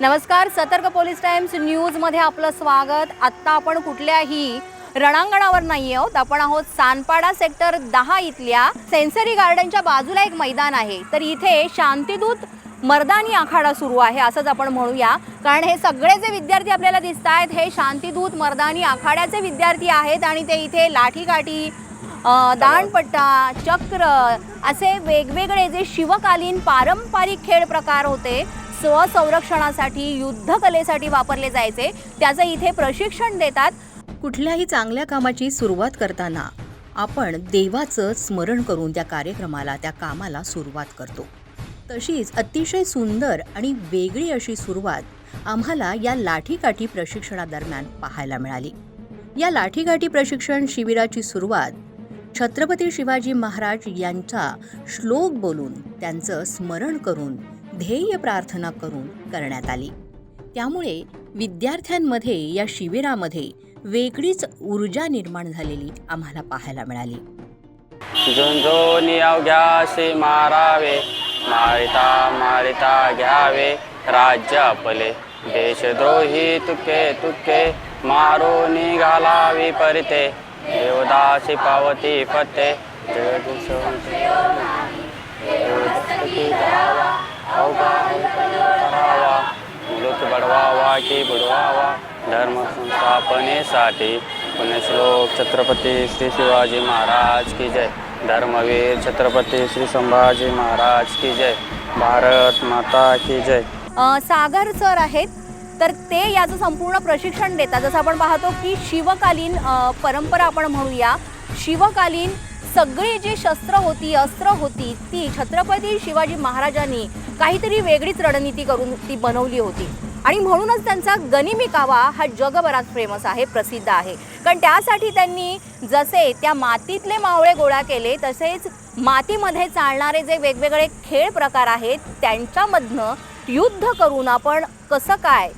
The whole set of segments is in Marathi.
नमस्कार सतर्क पोलीस टाइम्स न्यूजमध्ये आपलं स्वागत. आत्ता आपण कुठल्याही रणांगणावर नाही आहोत. आपण आहोत सानपाडा सेक्टर दहा इथल्या सेन्सरी गार्डनच्या बाजूला एक मैदान आहे. तर इथे शांतिदूत मर्दानी आखाडा सुरू आहे असंच आपण म्हणूया. कारण हे सगळे जे विद्यार्थी आपल्याला दिसत आहेत हे शांतीदूत मर्दानी आखाड्याचे विद्यार्थी आहेत आणि ते इथे लाठीकाठी अ, चक्र असे वेगवेगळे जे शिवकालीन पारंपरिक खेळ प्रकार होते स्वसंरक्षणासाठी युद्धकलेसाठी वापरले जायचे. त्याचं इथे प्रशिक्षण देतात. कुठल्याही चांगल्या कामाची सुरुवात करताना आपण देवाचं स्मरण करून त्या कार्यक्रमाला त्या कामाला सुरुवात करतो. तशीच अतिशय सुंदर आणि वेगळी अशी सुरुवात आम्हाला या लाठीकाठी प्रशिक्षणादरम्यान पाहायला मिळाली. या लाठीकाठी प्रशिक्षण शिबिराची सुरुवात छत्रपती शिवाजी महाराज यांचा श्लोक बोलून त्यांचं स्मरण करून ध्येय प्रार्थना करून करण्यात आली. त्यामुळे विद्यार्थ्यांमध्ये या शिबिरामध्ये वेगळीच ऊर्जा निर्माण झालेली आम्हाला पाहायला मिळाली. झुंझोनी मारावे मारिता मारिता घ्यावे राज्य आपले देशद्रोही तुके तुके मारून घालावी परिते देवदासी पावती फते करावा मुलूक बडवावा की बुडवावा धर्म संस्थापनेसाठी पुण्यश्लोक छत्रपती श्री शिवाजी महाराज की जय. धर्मवीर छत्रपती श्री संभाजी महाराज की जय. भारत माता की जय. सागर सर आहेत तर ते याचं संपूर्ण प्रशिक्षण देतात. जसं आपण पाहतो की शिवकालीन परंपरा आपण म्हणूया. शिवकालीन सगळी जी शस्त्र होती अस्त्र होती ती छत्रपती शिवाजी महाराजांनी काहीतरी वेगळीच रणनीती करून ती बनवली होती. आणि म्हणूनच त्यांचा गनिमी कावा हा जगभरात फेमस आहे प्रसिद्ध आहे. कारण त्यासाठी त्यांनी जसे त्या मातीतले मावळे गोळा केले तसेच मातीमध्ये चालणारे जे वेगवेगळे खेळ प्रकार आहेत त्यांच्यामधनं युद्ध करून आपण कसं काय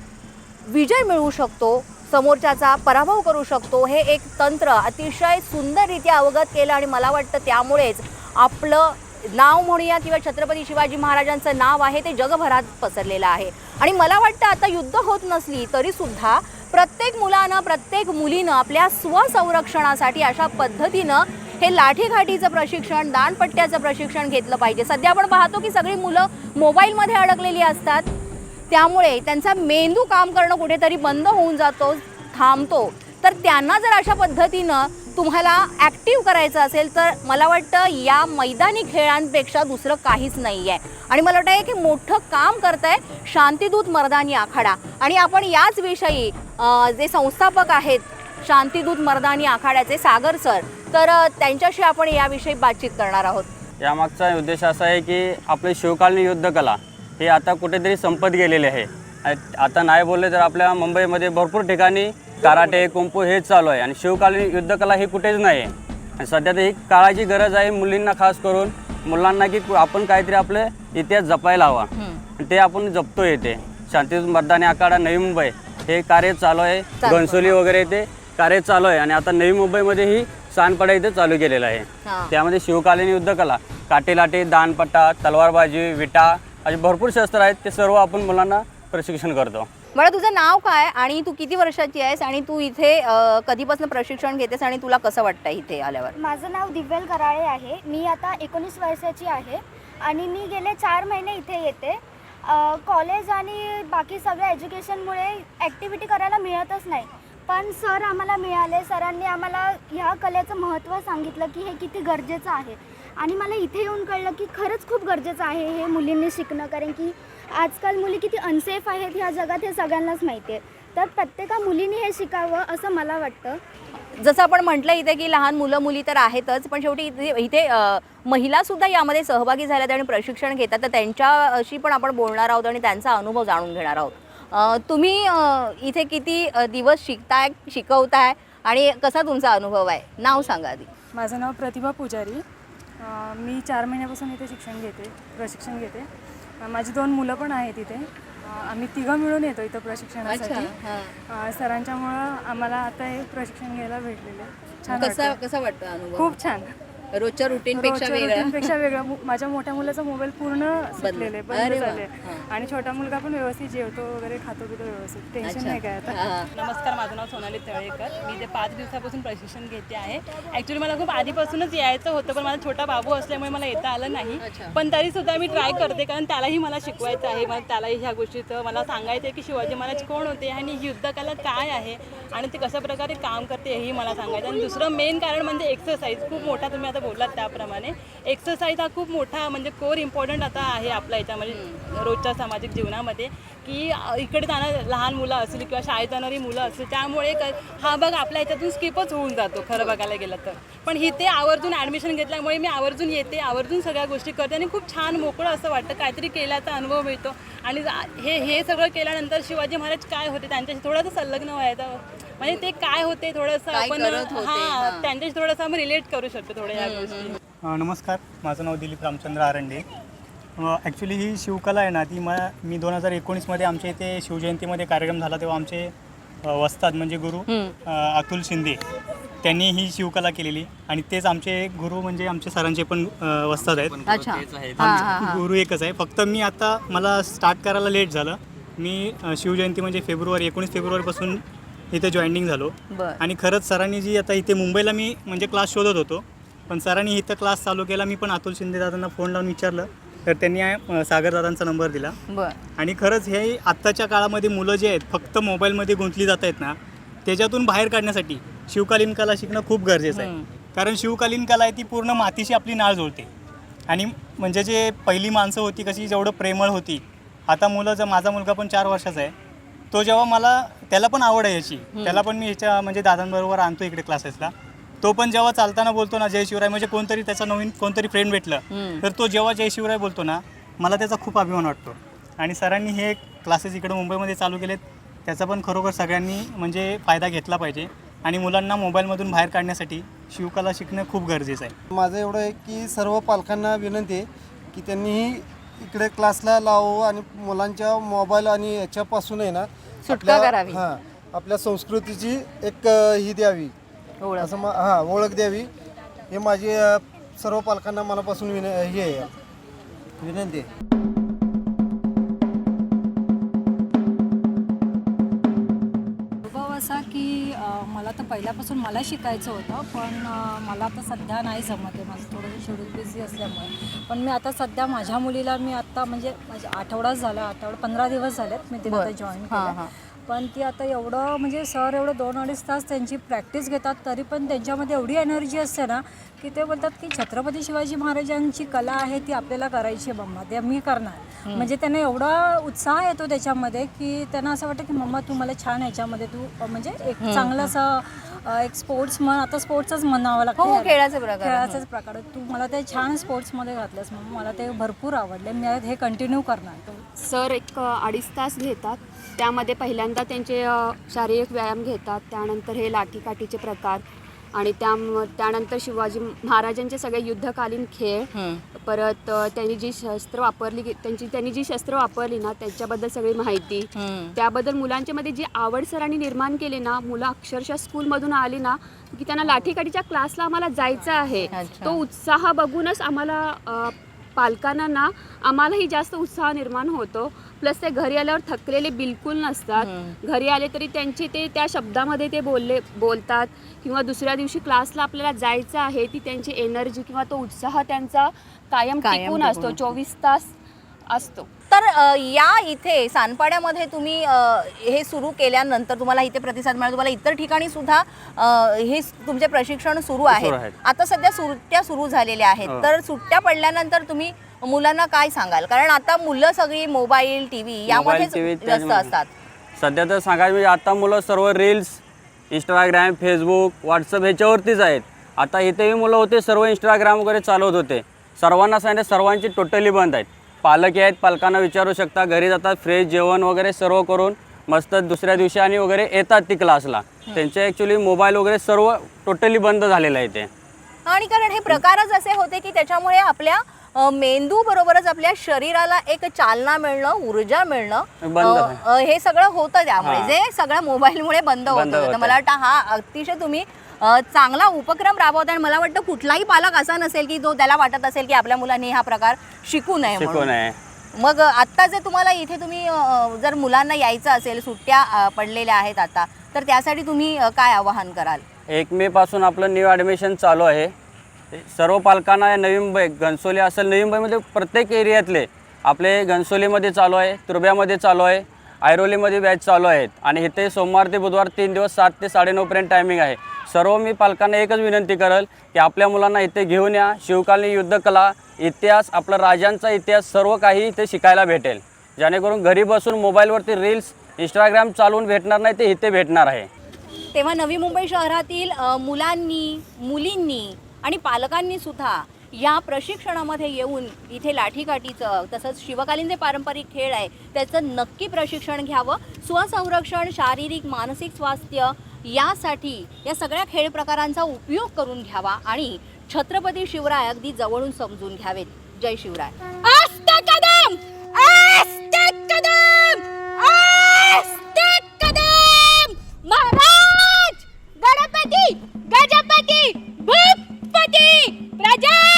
विजय मिळवू शकतो समोरच्याचा पराभव करू शकतो. हे एक तंत्र अतिशय सुंदररित्या अवगत केलं आणि मला वाटतं त्यामुळेच आपलं नाव म्हणूया किंवा छत्रपती शिवाजी महाराजांचं नाव आहे ते जगभरात पसरलेलं आहे. आणि मला वाटतं आता युद्ध होत नसली तरीसुद्धा प्रत्येक मुलानं प्रत्येक मुलीनं आपल्या स्वसंरक्षणासाठी अशा पद्धतीनं हे लाठीघाटीचं प्रशिक्षण दांडपट्ट्याचं प्रशिक्षण घेतलं पाहिजे. सध्या आपण पाहतो की सगळी मुलं मोबाईलमध्ये अडकलेली असतात. त्यामुळे त्यांचा मेंदू काम करणं कुठेतरी बंद होऊन जातो थांबतो. तर त्यांना जर अशा पद्धतीनं तुम्हाला ॲक्टिव्ह करायचं असेल तर मला वाटतं या मैदानी खेळांपेक्षा दुसरं काहीच नाही आहे आणि मला वाटतं की मोठं काम करत आहे शांतिदूत मर्दानी आखाडा. आणि आपण याच विषयी जे संस्थापक आहेत शांतिदूत मर्दानी आखाड्याचे सागर सर तर त्यांच्याशी आपण याविषयी बातचीत करणार आहोत. यामागचा उद्देश असा आहे की आपली शिवकालीन युद्धकला ही आता कुठेतरी संपत गेलेली आहे. आता नाही बोलले तर आपल्या मुंबईमध्ये भरपूर ठिकाणी कराटे कुंपू हेच चालू आहे. आणि शिवकालीन युद्धकला ही कुठेच नाही आहे. आणि सध्या तर ही काळाची गरज आहे मुलींना खास करून. मुलांना की आपण काहीतरी आपले इतिहास जपायला हवा. ते आपण जपतो येते शांतीदूत मतदानी आखाडा नवी मुंबई हे कार्य चालू आहे. घनसोली वगैरे ते कार्य चालू आहे. आणि आता नवी मुंबईमध्ये ही सानपाडा इथे चालू केलेलं आहे. त्यामध्ये शिवकालीन युद्धकला. काटे लाटे दानपट्टा तलवारबाजी विटा असे भरपूर शस्त्र आहेत ते सर्व आपण मुलांना प्रशिक्षण करतो. मला तुझं नाव काय आणि तू किती वर्षाची आहेस आणि तू इथे अ, कधीपासून प्रशिक्षण घेतेस आणि तुला कसं वाटतं इथे आल्यावर? माझं नाव दिव्यल कराळे आहे. मी आता एकोणीस वर्षाची आहे आणि मी गेले चार महिने इथे येते. अ, कॉलेज आणि बाकी सगळ्या एज्युकेशनमुळे ॲक्टिव्हिटी करायला मिळतच नाही. पण सर आम्हाला मिळाले. सरांनी आम्हाला ह्या कलेचं महत्त्व सांगितलं की हे किती गरजेचं आहे. आणि मला इथे येऊन कळलं की खरंच खूप गरजेचं आहे हे मुलींनी शिकणं. कारण की आजकाल मुली किती अनसेफ आहेत ह्या जगात हे सगळ्यांनाच माहिती आहे तर प्रत्येका मुलींनी हे शिकावं असं मला वाटतं. जसं आपण म्हटलं इथे की लहान मुलं मुली तर आहेतच पण शेवटी इथे इथे महिलासुद्धा यामध्ये सहभागी झाल्यात आणि प्रशिक्षण घेतात. तर त्यांच्याशी पण आपण बोलणार आहोत आणि त्यांचा अनुभव जाणून घेणार आहोत. तुम्ही इथे किती दिवस शिकताय शिकवताय आणि कसा तुमचा अनुभव आहे? नाव सांगा आधी. माझं नाव प्रतिभा पुजारी. मी चार महिन्यापासून इथे शिक्षण घेते प्रशिक्षण घेते. माझी दोन मुलं पण आहेत इथे. आम्ही तिघं मिळून येतो इथं प्रशिक्षणासाठी. सरांच्यामुळं आम्हाला आता हे प्रशिक्षण घ्यायला भेटलेलं आहे. छान कसा. कसा वाटतं अनुभव? खूप छान. रोजच्या रुटीन पेक्षा रोजच्या वेगळं. routineपेक्षा वेगळं. मु- माझ्या मोठ्या मुलाचा मोबाईल पूर्ण सुटलेले बंद अरे वा. झाले आणि छोटा मुलगा पण व्यवस्थित जेवतो वगैरे खातो पितो व्यवस्थित. टेन्शन नाही काय आता. हा. नमस्कार माझं नाव सोनाली तळेकर. मी ते पाच दिवसापासून प्रशिक्षण घेते आहे. ॲक्च्युली मला खूप आधीपासूनच यायचं होतं पण माझा छोटा बाबू असल्यामुळे मला येता आलं नाही. पण तरी सुद्धा मी ट्राय करते कारण त्यालाही मला शिकवायचं आहे. मला त्यालाही ह्या गोष्टीचं मला सांगायचं आहे की शिवाजी महाराज कोण होते आणि ही युद्धकला काय आहे आणि ते कशा प्रकारे काम करते हेही मला सांगायचं आणि दुसरं मेन कारण म्हणजे एक्सरसाइज खूप मोठा तुम्ही आता बोललात त्याप्रमाणे. एक्सरसाइज हा खूप मोठा म्हणजे कोर इम्पॉर्टंट आता आहे आपल्या याच्यामध्ये रोजच्या सामाजिक जीवनामध्ये. की इकडे जाणार लहान मुलं असतील किंवा शाळेत जाणारी मुलं असतील त्यामुळे क- हा भाग आपल्या ह्याच्यातून स्किपच होऊन जातो खरं बघायला गेलं तर. पण इथे आवर्जून ॲडमिशन घेतल्यामुळे मी आवर्जून येते आवर्जून सगळ्या गोष्टी करते आणि खूप छान मोकळं असं वाटतं काहीतरी केल्याचा अनुभव मिळतो. आणि हे हे सगळं केल्यानंतर शिवाजी महाराज काय होते त्यांच्याशी थोडंसं संलग्न व्हायचं. म्हणजे ते काय होते थोडंसं काय आपण करत होते, हां हां. त्यांच्याशी थोडंसं आपण रिलेट करू शकतो थोड्या या गोष्टी. अ, नमस्कार माझं नाव दिलीप रामचंद्र आरंडे. ॲक्च्युली ही शिवकला आहे ना ती म मी दोन हजार एकोणीसमध्ये आमच्या इथे शिवजयंतीमध्ये कार्यक्रम झाला तेव्हा आमचे अ, वस्ताद म्हणजे गुरु अ, अतुल शिंदे त्यांनी ही शिवकला केलेली. आणि तेच आमचे गुरु म्हणजे आमचे सरांचे पण अ, वस्ताद आहेत. अच्छा आमचे गुरु एकच आहे. फक्त मी आता मला स्टार्ट करायला लेट झालं. मी अ, शिवजयंती म्हणजे फेब्रुवारी एकोणीस फेब्रुवारीपासून इथे जॉईनिंग झालो. बर. आणि खरंच सरांनी जी आता इथे मुंबईला मी म्हणजे क्लास शोधत होतो पण सरांनी इथं क्लास चालू केला. मी पण अतुल शिंदे दादांना फोन लावून विचारलं तर त्यांनी अं, सागर दादांचा नंबर दिला. बर. आणि खरंच हे आत्ताच्या काळामध्ये मुलं जे आहेत फक्त मोबाईलमध्ये गुंतली जात आहेत ना त्याच्यातून बाहेर काढण्यासाठी शिवकालीन कला शिकणं खूप गरजेचं आहे. कारण शिवकालीन कला आहे ती पूर्ण मातीशी आपली नाळ जोडते. आणि म्हणजे जे पहिली माणसं होती कशी जेवढं प्रेमळ होती आता मुलं जर माझा मुलगा पण चार वर्षाचा आहे. तो जेव्हा मला त्याला पण आवड आहे याची. त्याला पण मी ह्याच्या म्हणजे दादांबरोबर आणतो इकडे क्लासेसला. तो पण जेव्हा चालताना बोलतो ना जय शिवराय म्हणजे कोणतरी त्याचा नवीन कोणतरी फ्रेंड भेटलं. तर तो जेव्हा जय शिवराय बोलतो ना मला त्याचा खूप अभिमान वाटतो. आणि सरांनी हे क्लासेस इकडे मुंबईमध्ये चालू केलेत त्याचा पण खरोखर सगळ्यांनी म्हणजे फायदा घेतला पाहिजे. आणि मुलांना मोबाईलमधून बाहेर काढण्यासाठी शिवकला शिकणं खूप गरजेचं आहे. माझं एवढं आहे की सर्व पालकांना विनंती आहे की त्यांनीही इकडे क्लासला लावावं आणि मुलांच्या मोबाईल आणि याच्यापासून आहे ना सुटका आपल्या- करावी. हां आपल्या संस्कृतीची एक अ, ही द्यावी. ओळख. असं मा हां ओळख द्यावी. हे माझी अ, सर्व पालकांना मनापासून विन हे आहे. विनंती आहे. पहिल्यापासून मला शिकायचं होतं पण मला आता सध्या नाही जमत आहे. माझं थोडं शेड्यूल बिझी असल्यामुळे. पण मी आता सध्या माझ्या मुलीला मी आता म्हणजे माझे आठवडाच झाला आठवडा पंधरा दिवस झालेत मी तिला आता जॉईन केलं. पण ती आता एवढं म्हणजे सर एवढं दोन अडीच तास त्यांची प्रॅक्टिस घेतात तरी पण त्यांच्यामध्ये एवढी एनर्जी असते ना की ते बोलतात की छत्रपती शिवाजी महाराजांची कला आहे ती आपल्याला करायची आहे मम्मा. ते मी करणार. म्हणजे त्यांना एवढा उत्साह येतो त्याच्यामध्ये की त्यांना असं वाटतं की मम्मा तू मला छान याच्यामध्ये तू म्हणजे एक चांगलं असं एक स्पोर्ट्स म्हण आता स्पोर्ट्सच म्हणावं लागतं. हो. खेळाचे प्रकार. खेळाचेच प्रकार. तू मला ते छान स्पोर्ट्समध्ये घातलंस मग मला ते भरपूर आवडले. मी हे कंटिन्यू करणार. सर एक अ, अडीच तास घेतात. त्यामध्ये पहिल्यांदा त्यांचे अ, शारीरिक व्यायाम घेतात. त्यानंतर हे लाठीकाठीचे प्रकार आणि त्या त्यानंतर शिवाजी महाराजांचे सगळे युद्धकालीन खेळ. परत त्यांनी जी शस्त्र वापरली त्यांची त्यांनी जी शस्त्र वापरली ना त्याच्याबद्दल सगळी माहिती. त्याबद्दल मुलांच्या मध्ये जी आवड सरांनी निर्माण केली ना मुलं अक्षरशः स्कूलमधून आली ना की त्यांना लाठीकाठीच्या क्लासला आम्हाला जायचं आहे. तो उत्साह बघूनच आम्हाला पालकांना ना आम्हालाही जास्त उत्साह निर्माण होतो. प्लस ते घरी आल्यावर थकलेले बिलकुल नसतात. घरी आले तरी त्यांचे ते त्या शब्दामध्ये ते बोलले बोलतात किंवा दुसऱ्या दिवशी क्लासला आपल्याला जायचं आहे ती त्यांची एनर्जी किंवा तो उत्साह त्यांचा कायम टिकून असतो. चोवीस तास असतो. तर या इथे सानपाड्यामध्ये तुम्ही हे सुरू केल्यानंतर तुम्हाला इथे प्रतिसाद मिळाला. तुम्हाला इतर ठिकाणी सुद्धा हे तुमचे प्रशिक्षण सुरू आहे. आता सध्या सुट्ट्या सुरू झालेल्या आहेत. हो. तर सुट्ट्या पडल्यानंतर तुम्ही मुलांना काय सांगाल? कारण आता मुलं सगळी मोबाईल टीव्ही यामध्येच TV व्यस्त त्याच्यामध्ये. असतात. सध्या तर सांगायचं म्हणजे आता मुलं सर्व रील्स इंस्टाग्राम फेसबुक व्हॉट्सअप ह्याच्यावरतीच आहेत. आता इथेही मुलं होते सर्व इंस्टाग्राम वगैरे चालवत होते. सर्वांना सांगितलं सर्वांची टोटली बंद आहेत. पालक आहेत पालकांना विचारू शकता. घरी जातात फ्रेश जेवण वगैरे सर्व करून मस्त दुसऱ्या दिवशी आणि वगैरे येतात ती क्लासला त्यांचे ॲक्च्युली मोबाईल वगैरे सर्व टोटली बंद झालेलं आहे ते. आणि कारण हे प्रकारच असे होते की त्याच्यामुळे आपल्या मेंदू बरोबरच आपल्या शरीराला एक चालना मिळणं ऊर्जा मिळणं बंद हे सगळं होतं त्यामुळे. जे सगळं मोबाईलमुळे बंद होत. मला वाटतं हा अतिशय तुम्ही चांगला उपक्रम राबवत आणि मला वाटतं कुठलाही पालक असा नसेल की जो त्याला वाटत असेल की आपल्या मुलांनी हा प्रकार शिकू नये म्हणून. मग आत्ता जे तुम्हाला इथे तुम्ही अ, जर मुलांना यायचं असेल सुट्ट्या अ, पडलेल्या आहेत आता तर त्यासाठी तुम्ही अ, काय आवाहन कराल? एक मे पासून आपलं न्यू ॲडमिशन चालू आहे. सर्व पालकांना या नवी मुंबई घनसोली असेल नवी मुंबईमध्ये प्रत्येक एरियातले आपले घनसोलीमध्ये चालू आहे तुर्ब्यामध्ये चालू आहे ऐरोलीमध्ये बॅच चालू आहेत. आणि इथे सोमवार ते बुधवार तीन दिवस सात ते साडेनऊपर्यंत टायमिंग आहे. सर्व मी पालकांना एकच विनंती करेल की आपल्या मुलांना इथे घेऊन या. शिवकालीन युद्धकला इतिहास आपला राजांचा इतिहास सर्व काही इथे शिकायला भेटेल. जेणेकरून घरी बसून मोबाईलवरती रील्स इंस्टाग्राम चालवून भेटणार नाही ते इथे भेटणार आहे. तेव्हा नवी मुंबई शहरातील मुलांनी मुलींनी आणि पालकांनी सुद्धा या प्रशिक्षणामध्ये येऊन इथे लाठीकाठीचं तसंच शिवकालीन जे पारंपरिक खेळ आहे त्याचं नक्की प्रशिक्षण घ्यावं. स्वसंरक्षण शारीरिक मानसिक स्वास्थ्य यासाठी या सगळ्या खेळ प्रकारांचा उपयोग करून घ्यावा आणि छत्रपती शिवराय अगदी जवळून समजून घ्यावेत. जय शिवराय. कदम! कदम! कदम! महाराज! गणपती! गजपती! भूपती! प्रजा!